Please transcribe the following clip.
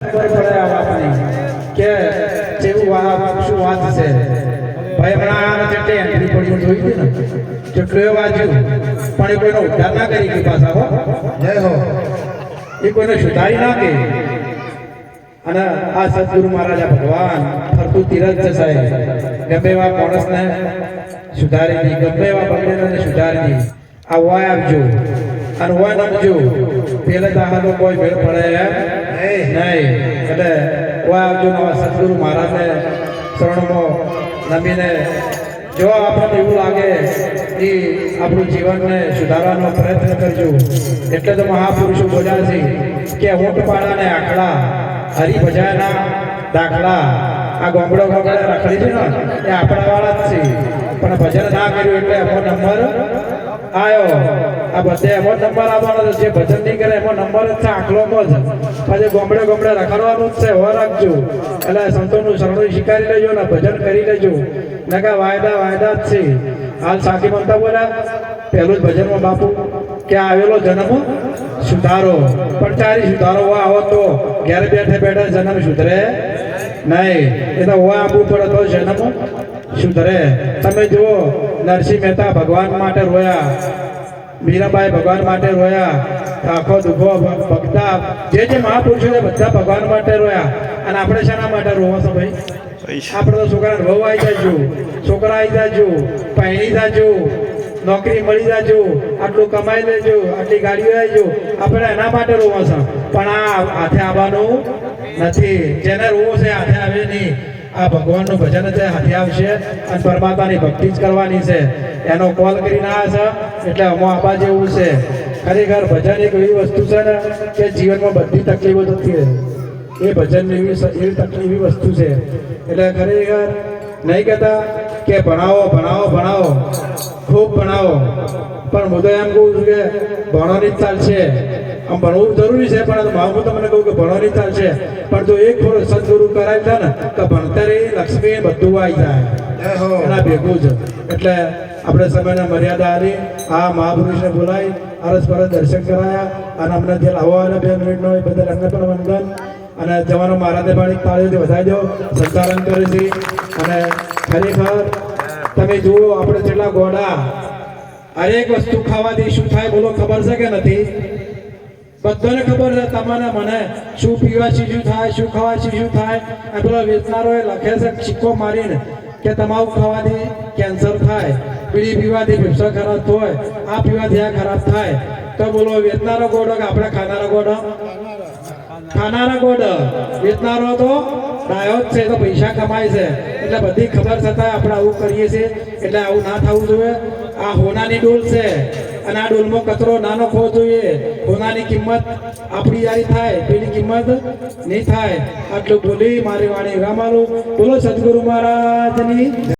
ખબર પડે આ કે જેવું વાત શું વાત છે? ભાઈ હમણાં આને એન્ટ્રી પડી જોઈ હતી ને જેટલું એ વાંચ્યું. પણ એ કોઈનો ઉદ્ધાર ના કરી કે પાછા હો? જય હો. એ કોઈને સુધારી ના કે? અને આ સદગુરુ મહારાજા ભગવાન ફરતું તીરજ છે સાહેબ. ગમે એવા માણસને સુધારી દી ગમે એવા બગડેલાને સુધારી દી. આ વાય આપજો. અને વાય આપજો પેલે દાહાનો કોઈ મેળ પડે નહીં. એટલે કોઈ આપજો નવા સદગુરુ મહારાજને શરણમાં નમીને જો આપણને એવું લાગે એ આપણું જીવનને સુધારવાનો પ્રયત્ન કરજો. એટલે તો મહાપુરુષો બોલ્યા છે કે ઊંટ આંકડા હરિભજાના દાખલા. આ ગોમડો ગોમડે રખડી છે ને, એ આપણા વાળા જ છે. પણ ભજન ના કર્યું એટલે એમો નંબર આયો. આ બધે એમો નંબર આવવાનો છે. જે ભજન નહીં કરે એમો નંબર જ છે. આખલોમાં જ પછી ગોમડે ગોમડે રખડવાનું જ છે. હો રાખજો. એટલે સંતોનું શરણું સ્વીકારી લેજો ને ભજન કરી લેજો. નકા વાયદા વાયદા જ છે. હાલ સાથી બનતા બોલ્યા, પહેલું જ ભજનમાં બાપુ કે આવેલો જન્મ? સુધારો. પણ ચારી સુધારો હોય આવો તો. ઘેર બેઠે બેઠે જન્મ સુધરે નહીં. એ તો આપવું પડે તો જન્મ સુધરે. તમે જુઓ નરસિંહ મહેતા ભગવાન માટે રોયા. મીરાબાઈ ભગવાન માટે રોયા. આખો દુખો ભક્તા. જે જે મહાપુરુષો છે બધા ભગવાન માટે રોયા. અને આપણે શાના માટે રોવો છો ભાઈ? આપણે તો છોકરા વહુ આવી જાજો. છોકરા આવી જાજો. પહેણી જાજો. નોકરી મળી જાજો. આટલું કમાઈ લેજો. આટલી ગાડીઓ લેજો આપણે એના માટે રોવો છો. પણ આ હાથે આવવાનું નથી. જેને રોવો છે હાથે આવે નહીં. આ ભગવાનનું ભજન છે, હાથે આવશે અને પરમાત્માની ભક્તિ જ કરવાની છે. એનો કોલ કરીને આવ્યા છે, એટલે અમો આપા જેવું છે. ખરેખર ભજન એક એવી વસ્તુ છે ને કે જીવનમાં બધી તકલીફો થતી રહે. એ ભજન એવી એવી તકલીફ એવી વસ્તુ છે. એટલે ખરેખર નહીં કહેતા કે ભણાવો ભણાવો ભણાવો. ખૂબ ભણાવો. પણ હું તો એમ કહું છું કે ભણવાની જ ચાલશે આમ ભણવું જરૂરી છે પણ હું તમને કહું કે ભણવાની ચાલ છે. પણ જો એક થોડો સદગુરુ કરાવી દે ને તો ભણતરે લક્ષ્મી બધું આવી જાય. હો. એના ભેગું જ. એટલે આપણે સમયના મર્યાદા આવી આ મહાપુરુષને બોલાવી અરસ પરસ દર્શન કરાયા અને અમને જે લાવવા બે મિનિટનો એ બદલ એમને પણ વંદન. અને જવાનો મહારાજે પણ એક તાળીઓથી વધારી દો. સંચાલન કરે છે. અને ખરેખર તમે જુઓ, આપણે જેટલા ગોડા હરેક વસ્તુ ખાવાથી શું થાય બોલો ખબર છે કે નથી? બધાને ખબર છે તમને મને શું પીવા શું થાય, શું ખાવા શું થાય? આ પેલા વેચનારોએ લખે છે સિક્કો મારીને કે તમારું ખાવાથી કેન્સર થાય પીડી પીવાથી ફેફસા ખરાબ થાય, આ પીવાથી આ ખરાબ થાય. તો બોલો, વેચનારો ગોડો કે આપણે ખાનારો ગોડો? ખાનારા ગોડ વેચનારો તો ડાયો જ છે, તો પૈસા કમાય છે. એટલે બધી ખબર છતાં આપણે આવું કરીએ છીએ, એટલે આવું ના થવું જોઈએ. આ હોનાની ડોલ છે, અને આ ડોલમાં કચરો નાનો ખો જોઈએ. હોનાની કિંમત આપણી યારી થાય, પેલી કિંમત નહીં થાય. આટલું બોલી મારી વાણી રામાલું બોલો સદગુરુ મહારાજની